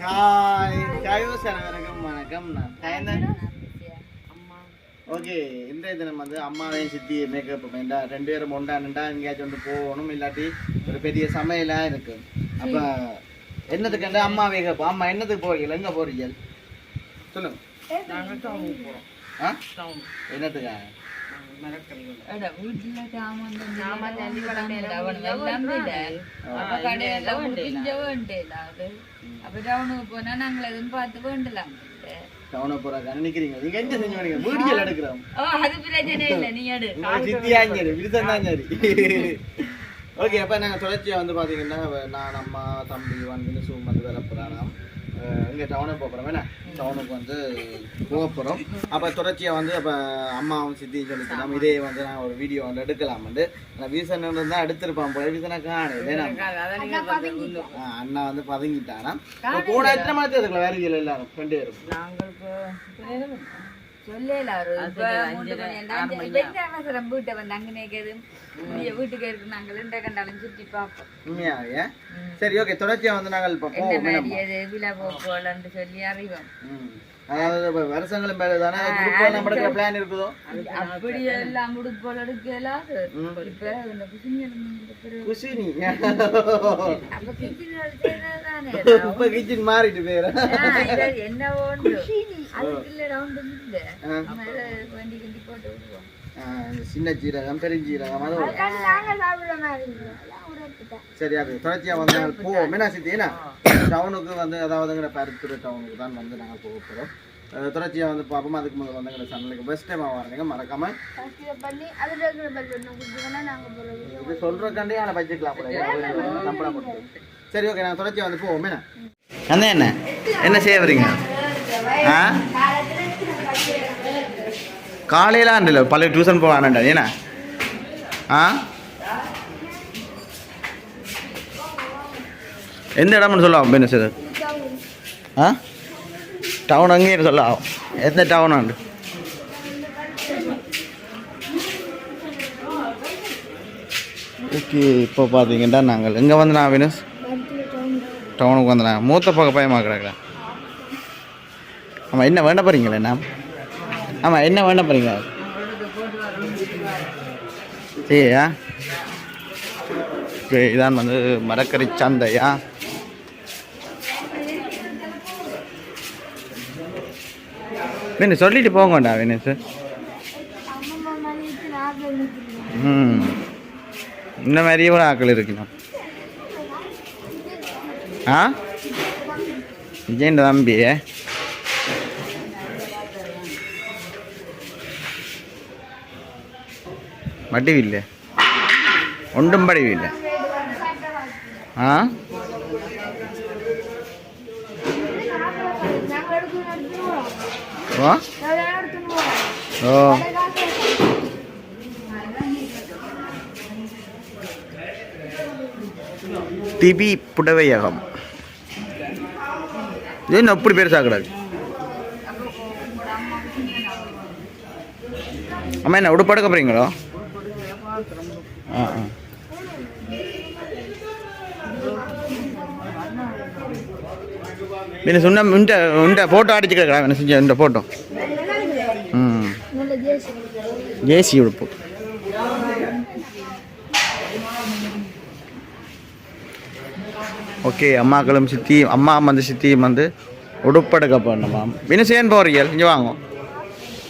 Hi காயோசன வணக்கம் வணக்கம் நான் காயந்தன் அம்மா ஓகே இன்றைய தினம் வந்து அம்மாவையும் சித்தி மேக்கப் வேண்டா ரெண்டு பேரும் ஒண்டா நின்றா எங்கேயாச்சும் வந்து போகணும் இல்லாட்டி ஒரு பெரிய சமையலா இருக்கு. அப்ப என்னத்துக்கு அம்மா மேக்கப் அம்மா என்னத்துக்கு போறீங்க? எங்க போறீங்க? சொல்லுங்க. என்னத்துக்கா? அப்ப கடையில முடிஞ்ச வேண்டியல அது அப்ப டவுனுக்கு போனா நாங்கள் எதுவும் பார்த்து வேண்டலாம். டவுனை போறாங்க நினைக்கிறீங்க. நீங்க எங்க செஞ்சு வரீங்க வீடியோல எடுக்கிறோம். ஓ அது பிரச்சனை இல்ல. நீ எடு. உங்க சித்தியா சரி விருதம் தான் சரி ஓகே அப்போ நாங்கள் தொடர்ச்சியாக வந்து பார்த்தீங்கன்னா நான் அம்மா தம்பி வந்து சூ வந்து வேலை போகிறானாம் இங்கே டவுனுக்கு போக போகிறோம் வேணா டவுனுக்கு வந்து போக போகிறோம் அப்போ தொடர்ச்சியாக வந்து அப்போ அம்மாவும் சித்தி சொல்லிட்டு நம்ம இதே வந்து நான் ஒரு வீடியோ வந்து எடுக்கலாம் வந்து நான் வீசன் தான் எடுத்திருப்பான் போய் வீசனை காணு ஆ, அண்ணா வந்து பதுங்கிட்டானா? போன எத்தனை மாதிரி அதுக்குள்ள வேறு இல்லை எல்லாரும். ரெண்டு பேரும். சொல்லல அவசரம்? வீட்டை வந்து அங்க நேக்குது வீட்டுக்கு இருக்கு நாங்கள் இந்த கண்டாலும் சுத்தி பார்ப்போம். சரி ஓகே தொடர்ச்சியாக வந்து நாங்கள் என்ன விழா சொல்லி அறிவோம். அதாவது இப்போ வருஷங்களும் மேலே தானே குரூப்பாக நம்ம எடுக்கிற பிளான் இருக்குதோ? அப்படி எல்லாம் முடிப்பு போல எடுக்கலாம். இப்ப இந்த எடுத்தேன்னா இப்ப கிச்சன் மாறிட்டு பேரு என்ன ஒன்று அதுக்கு இல்ல ரவுண்டு இல்ல. ஆ. மேல வண்டி கிண்டி போட்டு விடுவோம். சின்ன ஜீரகம் பெருஞ்சீரகம் அது சரி அது தொடர்ச்சியா வந்து நாங்கள் போவோம். என்ன சித்தி என்ன? டவுனுக்கு வந்து அதாவதுங்கிற பருத்துறை டவுனுக்கு தான் வந்து நாங்கள் போக போகிறோம் தொடர்ச்சியா வந்து பார்ப்போம். அதுக்கு முதல்ல வந்து எங்களை சேனலுக்கு பெஸ்ட் டைமாக வரீங்க. மறக்காம இது அவனை பச்சிக்கலாம் போல. நம்பளா போட்டு சரி ஓகே நான் தொடர்ச்சியா வந்து போவோம். என்ன? என்ன என்ன? செய்ய வரீங்க ஆ? காலையில் இல்லை பழைய டியூஷன் போவானண்டா ஏன்னா? ஆ? எந்த இடம்னு சொல்லலாம் பெண்ணு சார் ஆ? டவுன் அங்கேயும் சொல்லலாம் எந்த டவுன் ஆண்டு ஓகே இப்போ பார்த்தீங்கன்னா நாங்கள் எங்கே வந்து நான் வினஸ் டவுனுக்கு வந்தேன். மூத்த பக்கம் பயமாக்குறாங்க ஆமாம் என்ன வேண்ட போகிறீங்களே நான் ஆமாம் என்ன வேண்ட போகிறீங்க சரியா? இதான் வந்து மரக்கறி சந்தையா? வேணு சொல்லிட்டு போங்கண்டா வினேஷ் ம். இந்த மாதிரியே ஒரு ஆக்கள் இருக்கணும் ஆ? விஜயன் தம்பி മടിവില്ലേ ഒണ്ടും പടിവില്ല ആ ഓ ഓ திபி புடவையகம் இது என்ன அப்படி பெருசாக கிடக்கு அம்மா என்ன உடுப்பு எடுக்க போகிறீங்களோ ஆ ஆ പിന്നെ സുന്ന ഉണ്ട ഉണ്ട ഫോട്ടോ അടിച്ച് കിടക്കണം പിന്നെ സുഞ്ഞ ഉണ്ട ഫോട്ടോ ജേസി ഉടുപ്പ് ஓகே அம்மாக்களும் சித்தியும் அம்மா வந்து சித்தியும் வந்து உடுப்பெடுக்க போகணுமா வினுசேன் போகிறீங்க இங்கே வாங்க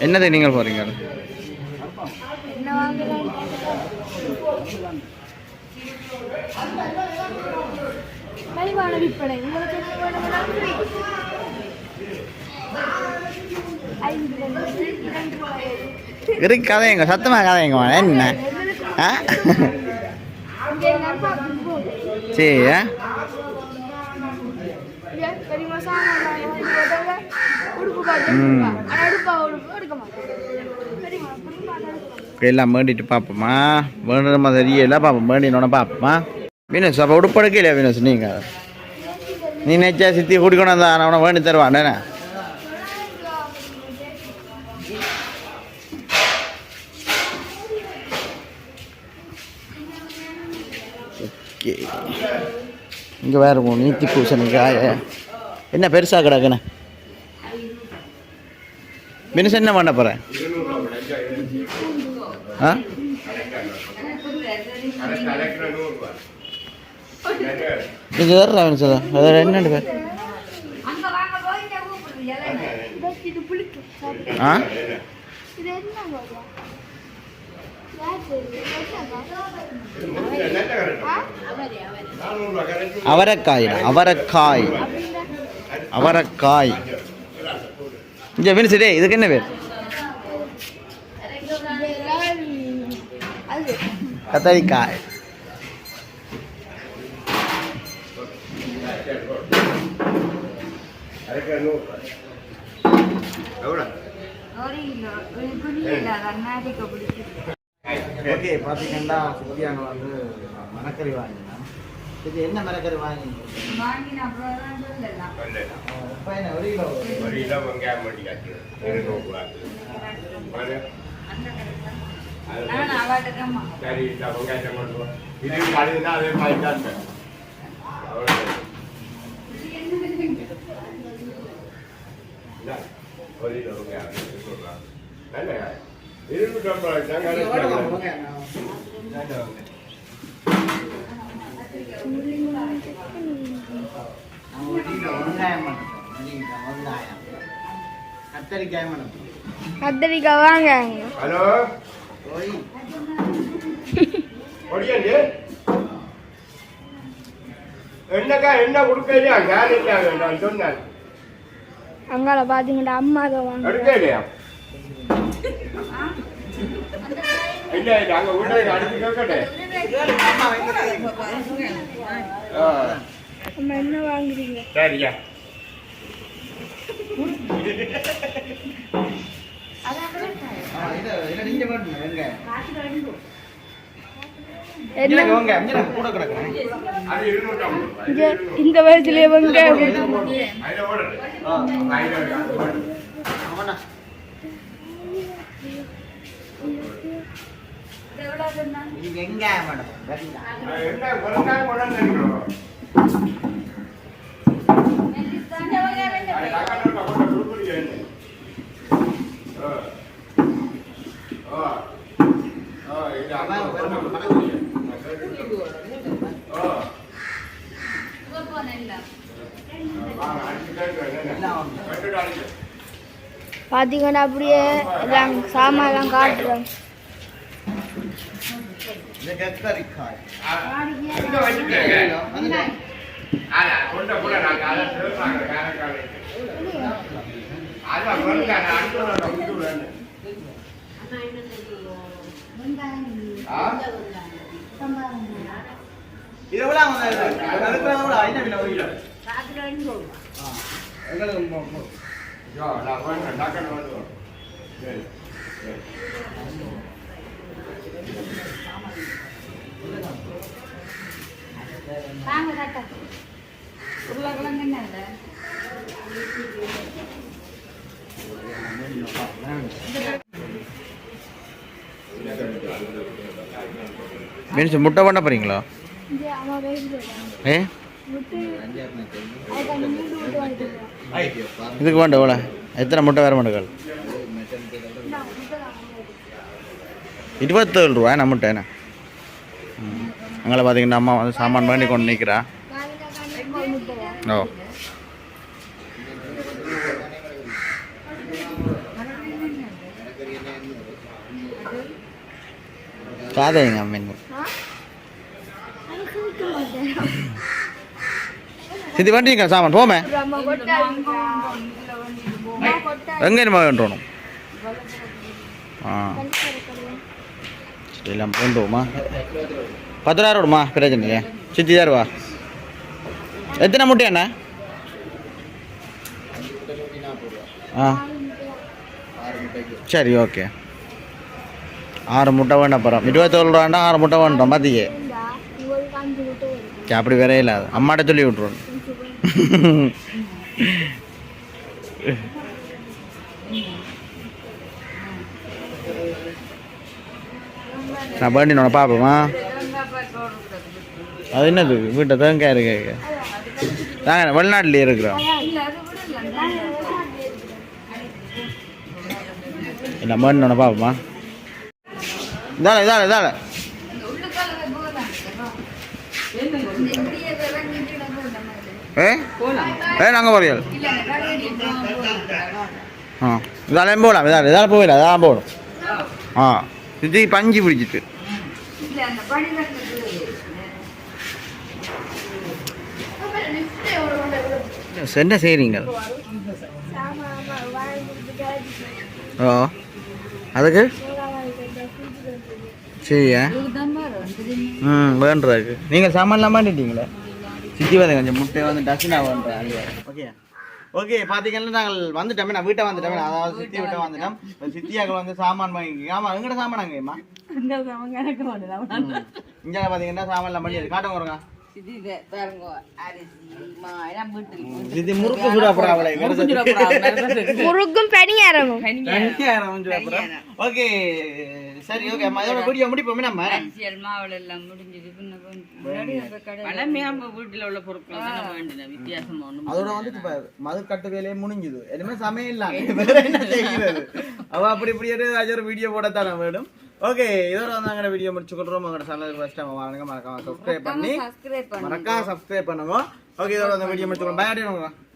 என்னது நீங்கள் போகிறீங்க என்ன வாங்கலாம் மலிவான விற்பனை உங்களுக்கு என்ன வேணும்னா. இருக்கு கதைங்க சத்தமாக கதைங்க என்ன ஆ. சரி உடுப்பு பார்த்து உடுப்பு எடுக்க மாட்டேன் பெரியம்மா, பெரியம்மா அதை எடுக்க மாட்டேன். ஓகே எல்லாம் வேண்டிட்டு பார்ப்போமா. வேணுமா எல்லாம் பார்ப்போம். வேண்டினோட பார்ப்போமா. வினோஸ் அப்போ உடுப்படுக்க இல்லையா வினோஸ் நீங்கள் நீ நினச்சா சித்தி குடிக்கணும் நான் அவனை வேண்டி தருவான். என்ன? ஓகே. இங்கே வேறு மூணு நீத்தி பூசணிக்காய என்ன பெருசாக கிடக்குண்ணே மினிஸ் என்ன பண்ண போகிறேன் இது வேறு மினிஸ் அது என்னண்டு பேர் அங்க வாங்க போய் இங்க கூப்பிடுது ஆ இங்கே டே இதுக்கு என்ன பேர்? கத்தரிக்காய் ஓகே பார்த்தீங்கன்னா சுத்தியாங்க வந்து மரக்கறி வாங்கினேன் இது என்ன மரக்கறி வாங்கி வாங்கின அப்புறம் தான் சொல்லலாம் இப்போ என்ன ஒரு கிலோ ஒரு கிலோ வெங்காயம் பண்ணிக்காச்சு இருநூறு ரூபாய் நான் அவாட்டுக்கு அம்மா சரி வெங்காயத்தை கொண்டு வா. இது கழுவினா அதே மாதிரி தான் கிலோ வெங்காயம் கத்தரிக்காய் கத்திரிக்காய் வாங்க ஹலோ என்னக்கா என்ன கொடுக்கலையா யார் இல்லையா நான் சொன்னேன். அங்கால பாத்தீங்கன்னா அம்மா தான் வாங்க எடுக்க இல்லையா இல்ல இல்ல அங்க உள்ள அடிச்சு கேட்கட்டே. ஆ, அம்மா என்ன வாங்குறீங்க? சரியா. ஆ, இது இது நீங்க பண்ணணும் வெங்காயம் என்ன இங்க வெங்காயம் இங்க கூட கிடக்குறேன் அது இருநூற்றி ஐம்பது ரூபாய். இங்க இந்த வயசுலயே வெங்காயம் அதுல ஓடுறது. அதுல ஓடுறது. அவனா இது வெங்காயம் பண்ணட்டும் வெங்காயம் அது என்ன வெங்காயம் கொண்டாந்து நினைக்கிறோம். அது தக்காளி கொண்டு கொடுக்குறீங்க என்ன? ஆ. ஆ. ஆ, இது அம்மா கொண்டு கொடுக்குறீங்க. ஆ. வாங்க, அடிச்சு கேட்கிறேன் என்னென்ன. எல்லாம் வாங்க. கட்டுட்டு அடிச்சு. பாத்தீங்கன்னா அப்படியே எல்லாம் சாமான் எல்லாம் காட்டுறோம் இது கத்தரிக்காய் ஆ, எங்க வச்சுட்டேங்க? வந்துட்டேன். ஆனா, கொண்ட கூட விலை ஒரு கிலோ? ஆ, எங்களுக்கு வாங்க தாத்தா. உருளைக்கிழங்கு என்ன இல்லை மீன்ஸ் முட்டை பண்ண போறீங்களா? ஏ? இதுக்கு வேண்டாம் இவ்வளோ எத்தனை முட்டை வேறு முட்டைகள்? இருபத்தேழு ரூபா நம்ம முட்டை என்ன? அங்கே பார்த்தீங்கன்னா அம்மா வந்து சாமான் பண்ணி கொண்டு நிற்கிறா ஓ. காதைங்க மீன் இது வண்டிங்க சாமான் போமே. எங்கே நம்ம வேண்டணும் ஆ. சரி எல்லாம் போண்டுவோமா பத்து ரூபா விடுமா பிரச்சனை இல்லையா. சித்தி ரூபா எத்தனை முட்டை அண்ணா? ஆ. சரி ஓகே. ஆறு முட்டை வேண்டாம் அப்புறம் இருபத்தோரு ரூபாண்டா ஆறு முட்டை வேண்டாம் மதியே. அப்படி வேற இல்லாது அம்மாட்ட சொல்லி விட்ருவோம் நான் பண்ணினோட பாப்போமா அது என்னது? வீட்டை தேங்காய் இருக்கு. நாங்கள் வெளிநாட்டிலே இருக்கிறோம். என்ன பண்ணினோட பாப்போமா இதால இதால இதால ஏ ஏ நாங்கள் போறீங்க ஆ இதாலையும் போகலாம் இதால இதால போகல அதான் போடும் ஆ இது பஞ்சு பிடிச்சிட்டு என்ன செய்கிறீங்க சாமான் ஓ அதுக்கு சரியா ம் வேண்டுறாக்கு நீங்கள் சாமான்லாம் மாட்டிட்டீங்களே சித்தி வந்து கொஞ்சம் முட்டை வந்து டக்குனா வேண்டுறாங்க ஓகே. ஓகே பார்த்தீங்கன்னா நாங்கள் வந்துட்டோமே நான் வீட்டை வந்துட்டோமே அதாவது சித்தி வீட்டை வந்துட்டோம். சித்தியாக்கள் வந்து சாமான் வாங்கி ஆமாம் எங்கட சாமான் அங்கேம்மா இங்கே பார்த்தீங்கன்னா சாமான்லாம் பண்ணி காட்டம் வருங்க முருக்கும் பணியாரமும் ஓகே. சரி ஓகே அம்மா இதோட வீடியோ முடிப்போமே நம்ம. முடிஞ்சது. பின்ன முன்னாடி அந்த கடை பழமையாக வீட்டில் உள்ள பொருட்கள் வித்தியாசமா ஒன்றும் அதோட வந்து இப்ப மது கட்டு வேலையே முடிஞ்சுது எதுவுமே சமையல் வேற என்ன செய்கிறது? அவ அப்படி இப்படி ஒரு ஏதாச்சும் ஒரு வீடியோ போடத்தானே வேணும். ஓகே இதோட வந்து அங்கே வீடியோ முடிச்சு கொள்றோம் உங்களோட சேனலுக்கு ஃபர்ஸ்ட் டைம் வாங்க மறக்காம சப்ஸ்கிரைப் பண்ணி சப்ஸ்கிரைப் மறக்காம சப்ஸ்கிரைப் பண்ணுங்க. ஓகே இதோட அந்த வீடியோ முடிச்சு கொள்றோம் பை